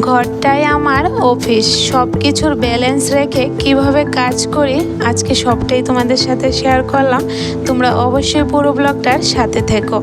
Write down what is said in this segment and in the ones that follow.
ঘরটাই আমার অফিস। সব কিছুর ব্যালেন্স রেখে কীভাবে কাজ করি, আজকে সবটাই তোমাদের সাথে শেয়ার করলাম। তোমরা অবশ্যই পুরো ব্লগটার সাথে থেকো।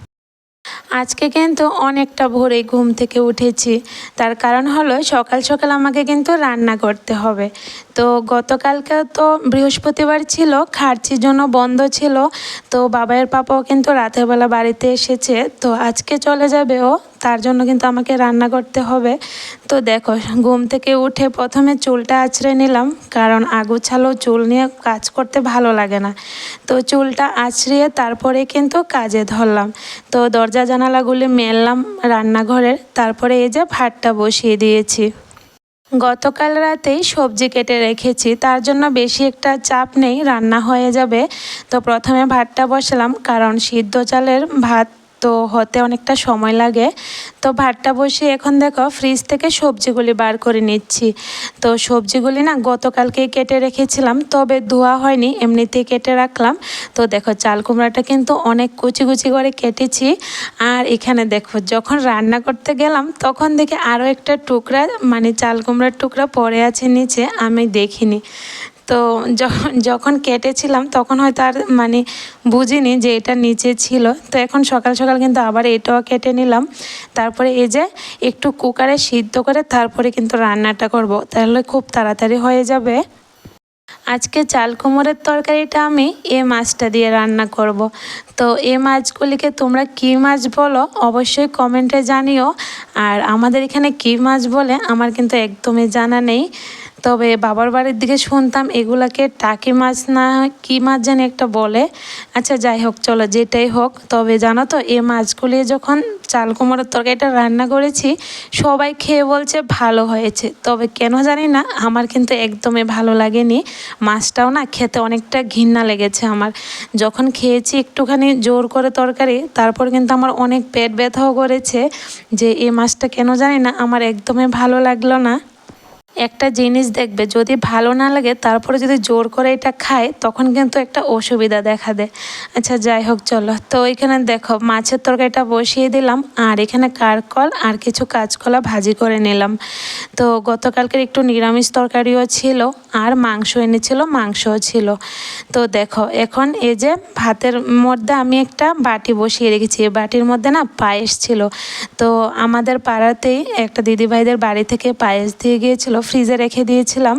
আজকে কিন্তু অনেকটা ভোরে ঘুম থেকে উঠেছি। তার কারণ হলো সকাল সকাল আমাকে কিন্তু রান্না করতে হবে। তো গতকালকে তো বৃহস্পতিবার ছিল, খার্চির জন্য বন্ধ ছিল। তো বাবাইয়ের পাপাও কিন্তু রাতের বেলা বাড়িতে এসেছে। তো আজকে চলে যাবে ও, তার জন্য কিন্তু আমাকে রান্না করতে হবে। তো দেখো, ঘুম থেকে উঠে প্রথমে চুলটা আঁচড়ে নিলাম, কারণ আগুছালো চুল নিয়ে কাজ করতে ভালো লাগে না। তো চুলটা আঁচড়িয়ে তারপরে কিন্তু কাজে ধরলাম। তো দরজা জানালাগুলি মেললাম রান্নাঘরের। তারপরে এই যে ভাতটা বসিয়ে দিয়েছি। গতকাল রাতেই সবজি কেটে রেখেছি। তার জন্য বেশি একটা চাপ নেই, রান্না হয়ে যাবে। তো প্রথমে ভাতটা বসালাম, কারণ সিদ্ধ চালের ভাত তো হতে অনেকটা সময় লাগে। তো ভাতটা বসে এখন দেখো ফ্রিজ থেকে সবজিগুলি বার করে নিচ্ছি। তো সবজিগুলি না গতকালকেই কেটে রেখেছিলাম, তবে ধোয়া হয়নি, এমনিতেই কেটে রাখলাম। তো দেখো চাল কুমড়াটা কিন্তু অনেক কুচি কুচি করে কেটেছি। আর এখানে দেখো যখন রান্না করতে গেলাম, তখন দেখে আরও একটা টুকরা মানে চাল কুমড়ার টুকরা পড়ে আছে নিচে, আমি দেখিনি। তো যখন যখন কেটেছিলাম তখন হয়তো আর মানে বুঝিনি যে এটা নিচে ছিল। তো এখন সকাল সকাল কিন্তু আবার এটাও কেটে নিলাম। তারপরে এই যে একটু কুকারে সিদ্ধ করে তারপরে কিন্তু রান্নাটা করব। তাহলে খুব তাড়াতাড়ি হয়ে যাবে। আজকে চাল কুমড়ের তরকারিটা আমি এ মাছটা দিয়ে রান্না করব। তো এ মাছগুলিকে তোমরা কী মাছ বলো অবশ্যই কমেন্টে জানিও। আর আমাদের এখানে কী মাছ বলে আমার কিন্তু একদমই জানা নেই। তবে বাবার বাড়ির দিকে শুনতাম, এগুলাকে টাকি মাছ না কী মাছ জানি একটা বলে। আচ্ছা যাই হোক, চলো যেটাই হোক। তবে জানো তো এ মাছগুলি যখন চাল কুমড়োর তরকারিটা রান্না করেছি, সবাই খেয়ে বলছে ভালো হয়েছে। তবে কেন জানি না, আমার কিন্তু একদমই ভালো লাগেনি। মাছটাও না খেতে অনেকটা ঘৃণা লেগেছে আমার। যখন খেয়েছি একটুখানি জোর করে তরকারি, তারপর কিন্তু আমার অনেক পেট ব্যথাও করেছে যে, এই মাছটা কেন জানি না, আমার একদমই ভালো লাগল না। একটা জিনিস দেখবে, যদি ভালো না লাগে, তারপরে যদি জোর করে এটা খায়, তখন কিন্তু একটা অসুবিধা দেখা দেয়। আচ্ছা যাই হোক, চলো। তো এখানে দেখো, মাছের তরকারিটা বসিয়ে দিলাম, আর এখানে কারকল আর কিছু কাঁচকলা ভাজি করে নিলাম। তো গতকালকের একটু নিরামিষ তরকারিও ছিল, আর মাংস এনেছিল, মাংসও ছিল। তো দেখো, এখন এই যে ভাতের মধ্যে আমি একটা বাটি বসিয়ে রেখেছি। বাটির মধ্যে না পায়েস ছিল। তো আমাদের পাড়াতেই একটা দিদিভাইদের বাড়ি থেকে পায়েস দিয়ে গিয়েছিল ফ্রিজে রেখে দিয়েছিলাম।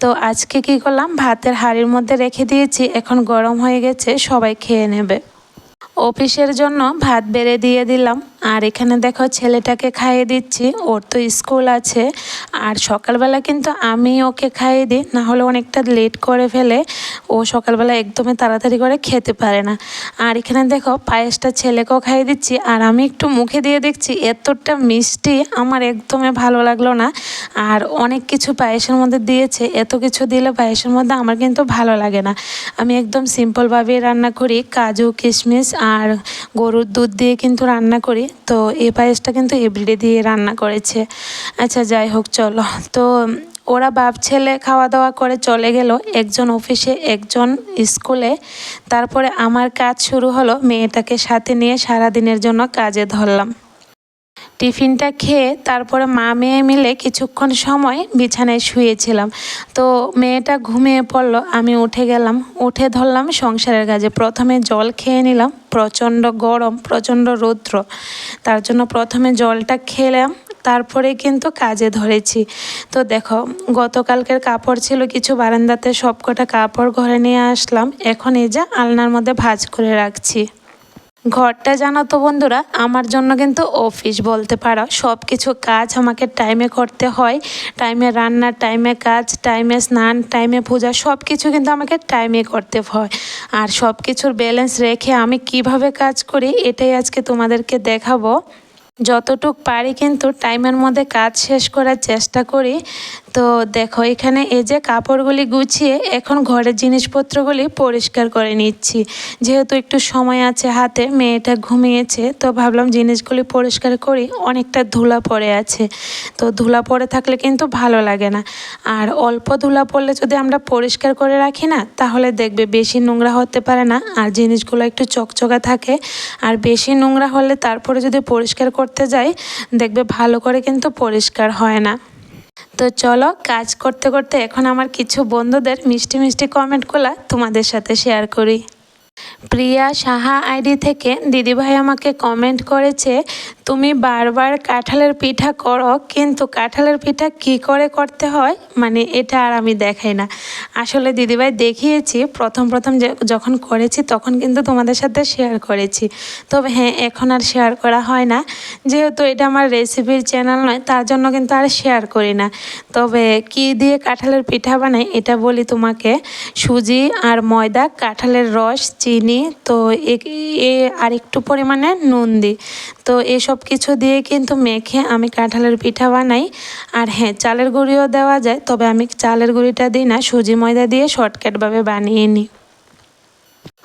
তো আজকে কি করলাম? ভাতের হাড়ির মধ্যে রেখে দিয়েছি। এখন গরম হয়ে গেছে, সবাই খেয়ে নেবে। অফিসের জন্য ভাত বেড়ে দিয়ে দিলাম। আর এখানে দেখো ছেলেটাকে খাইয়ে দিচ্ছি, ওর তো স্কুল আছে। আর সকালবেলা কিন্তু আমি ওকে খাইয়ে দিই, না হলে অনেকটা লেট করে ফেলে, ও সকালবেলা একদমই তাড়াতাড়ি করে খেতে পারে না। আর এখানে দেখো পায়েসটা ছেলেকেও খাইয়ে দিচ্ছি, আর আমি একটু মুখে দিয়ে দেখছি, এতটা মিষ্টি, আমার একদমই ভালো লাগল না। আর অনেক কিছু পায়েসের মধ্যে দিয়েছে, এত কিছু দিলে পায়েসের মধ্যে আমার কিন্তু ভালো লাগে না। আমি একদম সিম্পলভাবেই রান্না করি, কাজু, কিশমিশ আর গরুর দুধ দিয়ে কিন্তু রান্না করি। তো এই পায়েসটা কিন্তু এভরিডে দিয়ে রান্না করেছে। আচ্ছা যাই হোক, চলো। তো ওরা বাপ ছেলে খাওয়া দাওয়া করে চলে গেল, একজন অফিসে, একজন স্কুলে। তারপরে আমার কাজ শুরু হলো, মেয়েটাকে সাথে নিয়ে সারা দিনের জন্য কাজে ধরলাম। টিফিনটা খেয়ে তারপরে মা মেয়ে মিলে কিছুক্ষণ সময় বিছানায় শুয়েছিলাম। তো মেয়েটা ঘুমিয়ে পড়ল, আমি উঠে গেলাম। উঠে ধরলাম সংসারের কাজে। প্রথমে জল খেয়ে নিলাম, প্রচণ্ড গরম, প্রচণ্ড রৌদ্র। তার জন্য প্রথমে জলটা খেলাম, তারপরে কিন্তু কাজে ধরেছি। তো দেখো, গতকালকের কাপড় ছিল কিছু বারান্দাতে, সবকটা কাপড় ঘরে নিয়ে আসলাম। এখন এই যে আলনার মধ্যে ভাজ করে রাখছি। ঘরটা জানো তো বন্ধুরা, আমার জন্য কিন্তু অফিস বলতে পারো। সব কিছু কাজ আমাকে টাইমে করতে হয়। টাইমে রান্না টাইমে কাজ টাইমে স্নান টাইমে পূজা সব কিছু কিন্তু আমাকে টাইমে করতে হয়। আর সব কিছুর ব্যালেন্স রেখে আমি কীভাবে কাজ করি, এটাই আজকে তোমাদেরকে দেখাবো। যতটুক পারি কিন্তু টাইমের মধ্যে কাজ শেষ করার চেষ্টা করি। তো দেখো, এখানে এই যে কাপড়গুলি গুছিয়ে এখন ঘরের জিনিসপত্রগুলি পরিষ্কার করে নিচ্ছি। যেহেতু একটু সময় আছে হাতে, মেয়েটা ঘুমিয়েছে, তো ভাবলাম জিনিসগুলি পরিষ্কার করি, অনেকটা ধুলা পড়ে আছে। তো ধুলা পড়ে থাকলে কিন্তু ভালো লাগে না। আর অল্প ধুলা পড়লে যদি আমরা পরিষ্কার করে রাখি না, তাহলে দেখবে বেশি নোংরা হতে পারে না, আর জিনিসগুলো একটু চকচকা থাকে। আর বেশি নোংরা হলে তারপরে যদি পরিষ্কার করতে যাই, দেখবে ভালো করে কিন্তু পরিষ্কার হয় না। তো চলো কাজ করতে করতে এখন আমার কিছু বন্ধুদের মিষ্টি মিষ্টি কমেন্টগুলো তোমাদের সাথে শেয়ার করি। প্রিয়া সাহা আইডি থেকে, দিদিভাই আমাকে কমেন্ট করেছে, তুমি বারবার কাঁঠালের পিঠা করো, কিন্তু কাঁঠালের পিঠা কি করে করতে হয়? মানে এটা আর আমি দেখাই না। আসলে দিদিভাই দেখিয়েছি, প্রথম প্রথম যখন করেছি, তখন কিন্তু তোমাদের সাথে শেয়ার করেছি। তবে হ্যাঁ এখন আর শেয়ার করা হয় না। যেহেতু এটা আমার রেসিপির চ্যানেল নয়, তার জন্য কিন্তু আর শেয়ার করি না। তবে কি দিয়ে কাঁঠালের পিঠা বানাই, এটা বলি তোমাকে। সুজি আর ময়দা, কাঁঠালের রস, চিনি তো এ আর একটু পরিমাণে নুন দিই। তো এসব কিছু দিয়ে কিন্তু মেখে আমি কাঁঠালের পিঠা বানাই। আর হ্যাঁ চালের গুঁড়িও দেওয়া যায়, তবে আমি চালের গুঁড়িটা দিই না, সুজি ময়দা দিয়ে শর্টকাটভাবে বানিয়ে নিই।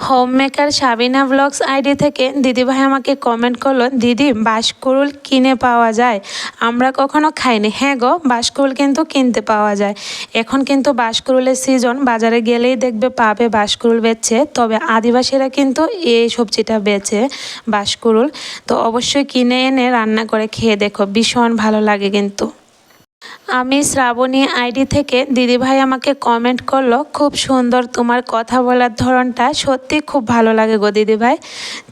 Home maker Sabina blogs ID থেকে দিদিভাই আমাকে কমেন্ট করল, দিদি, বাঁশকুড়ুল কিনে পাওয়া যায়? আমরা কখনো খাইনি। হ্যাঁ গো, বাঁশকুড়ুল কিন্তু কিনতে পাওয়া যায়। এখন কিন্তু বাঁশকুড়ুলের সিজন বাজারে গেলেই দেখবে পাবে বাঁশকুড়ুল বেচছে। তবে আদিবাসীরা কিন্তু এই সবজিটা বেচে বাঁশকুড়ুল। তো অবশ্যই কিনে এনে রান্না করে খেয়ে দেখো, ভীষণ ভালো লাগে কিন্তু। আমি শ্রাবণী আইডি থেকে দিদিভাই আমাকে কমেন্ট করল, খুব সুন্দর তোমার কথা বলার ধরনটা, সত্যি খুব ভালো লাগে গো দিদিভাই।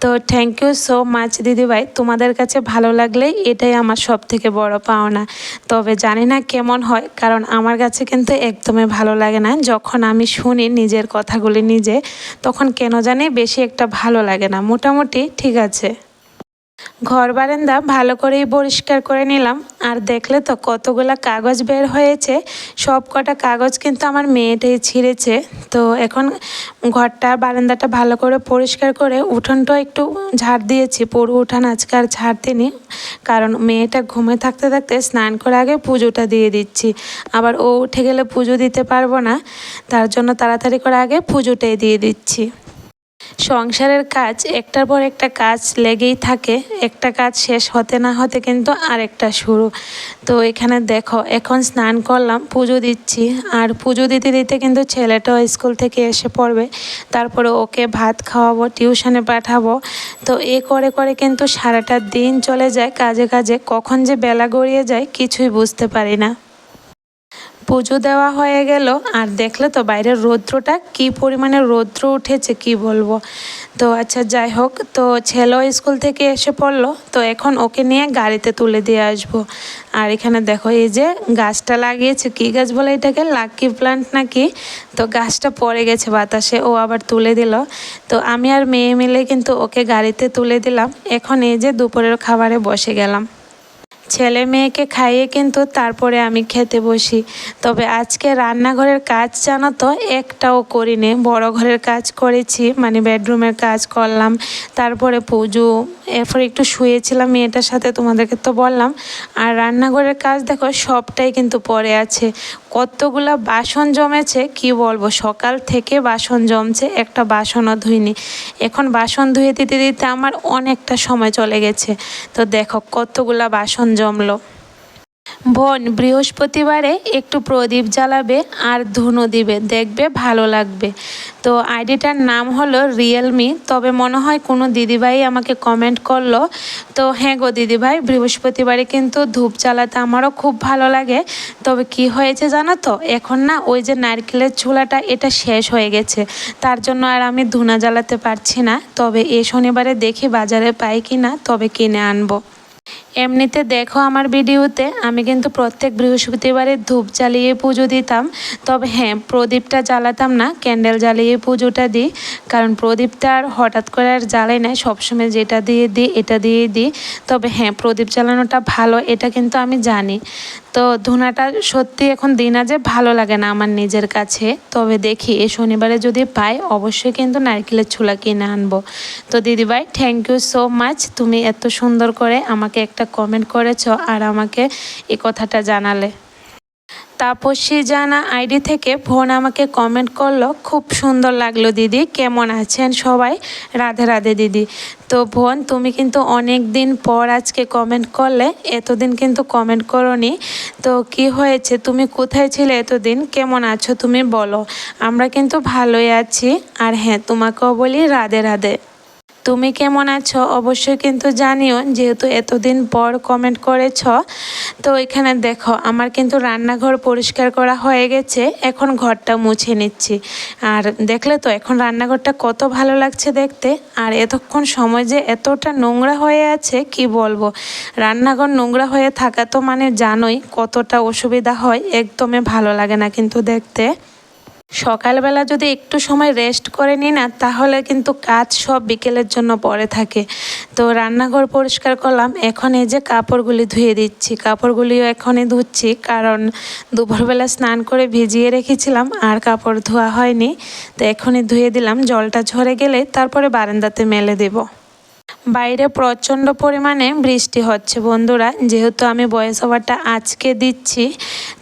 তো থ্যাংক ইউ সো মাচ দিদিভাই, তোমাদের কাছে ভালো লাগলেই এটাই আমার সব থেকে বড় পাওনা। তবে জানি না কেমন হয়, কারণ আমার কাছে কিন্তু একদমই ভালো লাগে না। যখন আমি শুনি নিজের কথাগুলি নিজে, তখন কেন জানি বেশি একটা ভালো লাগে না। মোটামুটি ঠিক আছে। ঘর বারান্দা ভালো করেই পরিষ্কার করে নিলাম। আর দেখলে তো কতগুলো কাগজ বের হয়েছে। সব কটা কাগজ কিন্তু আমার মেয়েটাই ছিঁড়েছে। তো এখন ঘরটা, বারান্দাটা ভালো করে পরিষ্কার করে উঠোনটাও একটু ঝাড় দিয়েছি। পুরো উঠান আজকে আর ঝাড় দিইনি। কারণ মেয়েটা ঘুমে থাকতে থাকতে স্নান করে আগে পুজোটা দিয়ে দিচ্ছি। আবার ও উঠে গেলে পুজো দিতে পারব না। তার জন্য তাড়াতাড়ি করে আগে পুজোটাই দিয়ে দিচ্ছি। সংসারের কাজ, একটার পর একটা কাজ লেগেই থাকে, একটা কাজ শেষ হতে না হতে কিন্তু আরেকটা শুরু। তো এখানে দেখো, এখন স্নান করলাম, পুজো দিচ্ছি। আর পুজো দিতে দিতে কিন্তু ছেলেটাও স্কুল থেকে এসে পড়বে। তারপরে ওকে ভাত খাওয়াবো, টিউশনে পাঠাবো। তো এ করে করে কিন্তু সারাটা দিন চলে যায়। কাজে কাজে কখন যে বেলা গড়িয়ে যায়, কিছুই বুঝতে পারি না। পুজো দেওয়া হয়ে গেল। আর দেখলে তো বাইরের রৌদ্রটা কি পরিমাণে রৌদ্র উঠেছে কি বলব। তো আচ্ছা যাই হোক, তো ছেলেও স্কুল থেকে এসে পড়ল। তো এখন ওকে নিয়ে গাড়িতে তুলে দিয়ে আসব। আর এখানে দেখো, এই যে গাছটা লাগিয়েছে, কি গাছ বলে এটাকে? লাকি প্লান্ট নাকি? তো গাছটা পড়ে গেছে বাতাসে, ও আবার তুলে দিল। তো আমি আর মেয়ে মিলে কিন্তু ওকে গাড়িতে তুলে দিলাম। এখন এই যে দুপুরের খাবারে বসে গেলাম। ছেলে মেয়েকে খাইয়ে কিন্তু তারপরে আমি খেতে বসি। তবে আজকে রান্নাঘরের কাজ জানো তো, একটাও করিনি। বড় ঘরের কাজ করেছি মানে বেডরুমের কাজ করলাম। তারপরে পুজো, এরপর একটু শুয়েছিলাম, মেয়েটার সাথে তোমাদেরকে তো বললাম। আর রান্নাঘরের কাজ দেখো, সবটাই কিন্তু পরে আছে। কতগুলা বাসন জমেছে, কি বলব? সকাল থেকে বাসন জমছে, একটা বাসনও ধুইনি। এখন বাসন ধুয়ে দিতে দিতে আমার অনেকটা সময় চলে গেছে। তো দেখো, কতগুলা বাসন জমলো। বোন বৃহস্পতিবারে একটু প্রদীপ জ্বালাবে আর ধুনো দিবে, দেখবে ভালো লাগবে। তো আইডিটার নাম হলো রিয়েলমি, তবে মনে হয় কোনো দিদিভাই আমাকে কমেন্ট করল। তো হ্যাঁ গো দিদিভাই, বৃহস্পতিবারে কিন্তু ধূপ জ্বালাতে আমারও খুব ভালো লাগে। তবে কি হয়েছে জানো তো, এখন না ওই যে নারকেলের চুলাটা এটা শেষ হয়ে গেছে। তার জন্য আর আমি ধুনা জ্বালাতে পারছি না। তবে এ শনিবারে দেখি বাজারে পাই কি না তবে কিনে আনব। এমনিতে দেখো আমার ভিডিওতে, আমি কিন্তু প্রত্যেক বৃহস্পতিবারে ধূপ জ্বালিয়ে পুজো দিতাম। তবে হ্যাঁ প্রদীপটা জ্বালাতাম না, ক্যান্ডেল জ্বালিয়ে পুজোটা দিই। কারণ প্রদীপটা আর হঠাৎ করে আর জ্বালাই না, সবসময় যেটা দিয়ে দিই, এটা দিয়ে দিই। তবে হ্যাঁ প্রদীপ জ্বালানোটা ভালো, এটা কিন্তু আমি জানি। তো ধুনাটা সত্যি এখন দিন আজে ভালো লাগে না আমার নিজের কাছে। তবে দেখি এ শনিবারে যদি পাই, অবশ্যই কিন্তু নারকেলের ছোলা কিনে আনব। তো দিদিভাই থ্যাংক ইউ সো মাচ তুমি এত সুন্দর করে আমাকে একটা কমেন্ট করেছ আর আমাকে এ কথাটা জানালে। তাপসী জানা আইডি থেকে ফোন আমাকে কমেন্ট করল, খুব সুন্দর লাগল দিদি, কেমন আছেন সবাই? রাধে রাধে দিদি। তো বোন, তুমি কিন্তু অনেক দিন পর আজকে কমেন্ট করলে, এতদিন কিন্তু কমেন্ট করনি। তো কি হয়েছে? তুমি কোথায় ছিলে এতদিন? কেমন আছো তুমি বলো। আমরা কিন্তু ভালোই আছি। আর হ্যাঁ তোমাকেও বলি রাধে রাধে। তুমি কেমন আছো? অবশ্যই কিন্তু জানিও, যেহেতু এতদিন পর কমেন্ট করেছ, তো এখানে দেখো, আমার কিন্তু রান্নাঘর পরিষ্কার করা হয়ে গেছে, এখন ঘরটা মুছে নিচ্ছি। আর দেখলে তো, এখন রান্নাঘরটা কত ভালো লাগছে দেখতে। আর এতক্ষণ সময় যে এতটা নোংরা হয়ে আছে, কি বলব? রান্নাঘর নোংরা হয়ে থাকা তো মানে জানোই কতটা অসুবিধা হয়, একদমই ভালো লাগে না কিন্তু দেখতে। সকালবেলা যদি একটু সময় রেস্ট করে নিই না, তাহলে কিন্তু কাজ সব বিকেলের জন্য পড়ে থাকে। তো রান্নাঘর পরিষ্কার করলাম। এখন এই যে কাপড়গুলি ধুয়ে দিচ্ছি, কাপড়গুলিও এখনই ধুচ্ছি, কারণ দুপুরবেলা স্নান করে ভিজিয়ে রেখেছিলাম আর কাপড় ধোয়া হয়নি। তো এখনই ধুয়ে দিলাম। জলটা ঝরে গেলে তারপরে বারান্দাতে মেলে দেবো। বাইরে প্রচণ্ড পরিমাণে বৃষ্টি হচ্ছে বন্ধুরা। যেহেতু আমি ভয়েস ওভারটা আজকে দিচ্ছি,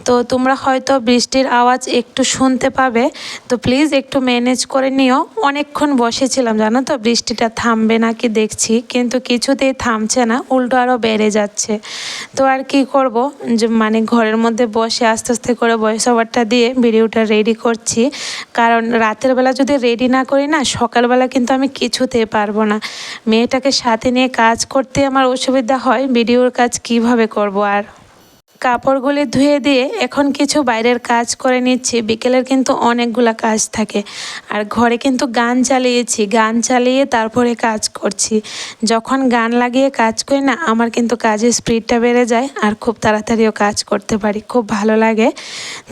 তো তোমরা হয়তো বৃষ্টির আওয়াজ একটু শুনতে পাবে। তো প্লিজ একটু ম্যানেজ করে নিও। অনেকক্ষণ বসেছিলাম, জানো তো? বৃষ্টিটা থামবে নাকি দেখছি, কিন্তু কিছুতেই থামছে না, উল্টো আরও বেড়ে যাচ্ছে। তো আর কি করব? যে মানে ঘরের মধ্যে বসে আস্তে আস্তে করে ভয়েস ওভারটা দিয়ে ভিডিওটা রেডি করছি। কারণ রাতের বেলা যদি রেডি না করি না, সকালবেলা কিন্তু আমি কিছুতেই পারব না। মেয়েটাকে সাথে নিয়ে কাজ করতে আমার অসুবিধা হয় ভিডিওর কাজ কীভাবে করব আর? কাপড়গুলি ধুয়ে দিয়ে এখন কিছু বাইরের কাজ করে নিচ্ছি। বিকেলের কিন্তু অনেকগুলো কাজ থাকে। আর ঘরে কিন্তু গান চালিয়েছি। গান চালিয়ে তারপরে কাজ করছি। যখন গান লাগিয়ে কাজ করি না, আমার কিন্তু কাজের স্পিডটা বেড়ে যায় আর খুব তাড়াতাড়িও কাজ করতে পারি। খুব ভালো লাগে।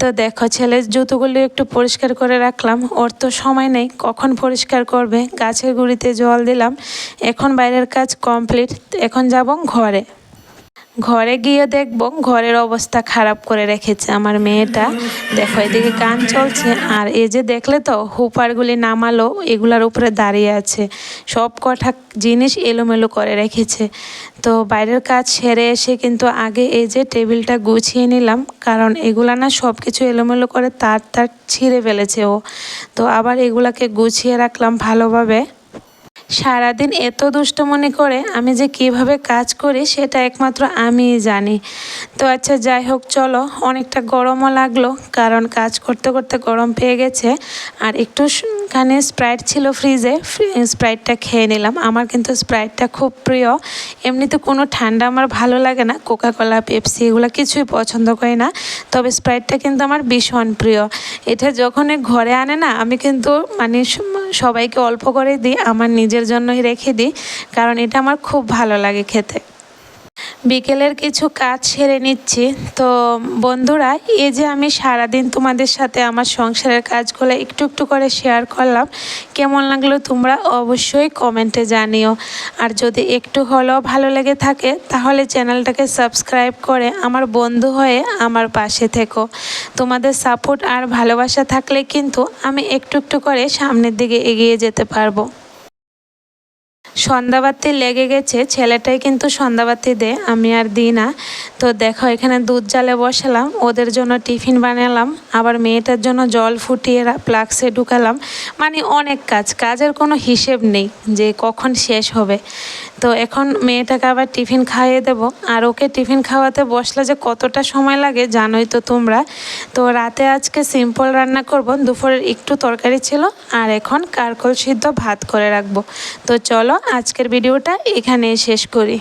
তো দেখো, ছেলের জুতোগুলি একটু পরিষ্কার করে রাখলাম। ওর তো সময় নেই। কখন পরিষ্কার করবে? গাছের গুঁড়িতে জল দিলাম। এখন বাইরের কাজ কমপ্লিট। এখন যাব ঘরে। ঘরে গিয়ে দেখব, ঘরের অবস্থা খারাপ করে রেখেছে আমার মেয়েটা। দেখো, এদিকে গান চলছে, আর এই যে দেখলে তো, হুপারগুলি নামালো, এগুলার উপরে দাঁড়িয়ে আছে। সব কটা জিনিস এলোমেলো করে রেখেছে। তো বাইরের কাজ সেরে এসে কিন্তু আগে এই যে টেবিলটা গুছিয়ে নিলাম, কারণ এগুলা না সব কিছু এলোমেলো করে তার তার ছিঁড়ে ফেলেছে ও। তো আবার এগুলাকে গুছিয়ে রাখলাম ভালোভাবে। সারাদিন এত দুষ্টমনি করে আমি যে কীভাবে কাজ করি সেটা একমাত্র আমিই জানি। তো আচ্ছা যাই হোক, চলো, অনেকটা গরমও লাগল, কারণ কাজ করতে করতে গরম পেয়ে গেছে। আর একটু খানে স্প্রাইট ছিল ফ্রিজে স্প্রাইটটা খেয়ে নিলাম। আমার কিন্তু স্প্রাইটটা খুব প্রিয়। এমনিতে কোনো ঠান্ডা আমার ভালো লাগে না কোকাকোলা পেপসি এগুলো কিছুই পছন্দ করি না। তবে স্প্রাইটটা কিন্তু আমার ভীষণ প্রিয়। এটা যখনই ঘরে আনে না, আমি কিন্তু মানে সবাইকে অল্প করে দিই, আমার নিজের জন্যই রেখে দিই, কারণ এটা আমার খুব ভালো লাগে খেতে। বিকেলের কিছু কাজ সেরে নিচ্ছি। তো বন্ধুরা, এই যে আমি সারাদিন তোমাদের সাথে আমার সংসারের কাজগুলো একটু একটু করে শেয়ার করলাম, কেমন লাগল তোমরা অবশ্যই কমেন্টে জানিও। আর যদি একটু হলেও ভালো লেগে থাকে, তাহলে চ্যানেলটাকে সাবস্ক্রাইব করে আমার বন্ধু হয়ে আমার পাশে থেকো। তোমাদের সাপোর্ট আর ভালোবাসা থাকলে কিন্তু আমি একটু একটু করে সামনের দিকে এগিয়ে যেতে পারব। সন্ধ্যাবাতি লেগে গেছে, ছেলেটাই কিন্তু সন্ধ্যাবাতি দে, আমি আর দিই না। তো দেখো, এখানে দুধ জালে বসালাম, ওদের জন্য টিফিন বানালাম, আবার মেয়েটার জন্য জল ফুটিয়ে প্লাক্সে ঢুকালাম। মানে অনেক কাজ, কাজের কোনো হিসেব নেই যে কখন শেষ হবে। তো এখন মেয়েটাকে আবার টিফিন খাইয়ে দেব। আর ওকে টিফিন খাওয়াতে বসলে যে কতটা সময় লাগে জানোই তো তোমরা। তো রাতে আজকে সিম্পল রান্না করব। দুপুরের একটু তরকারি ছিল। আর এখন কারকল সিদ্ধ ভাত করে রাখব। তো চলো আজকের ভিডিওটা এখানেই শেষ করি।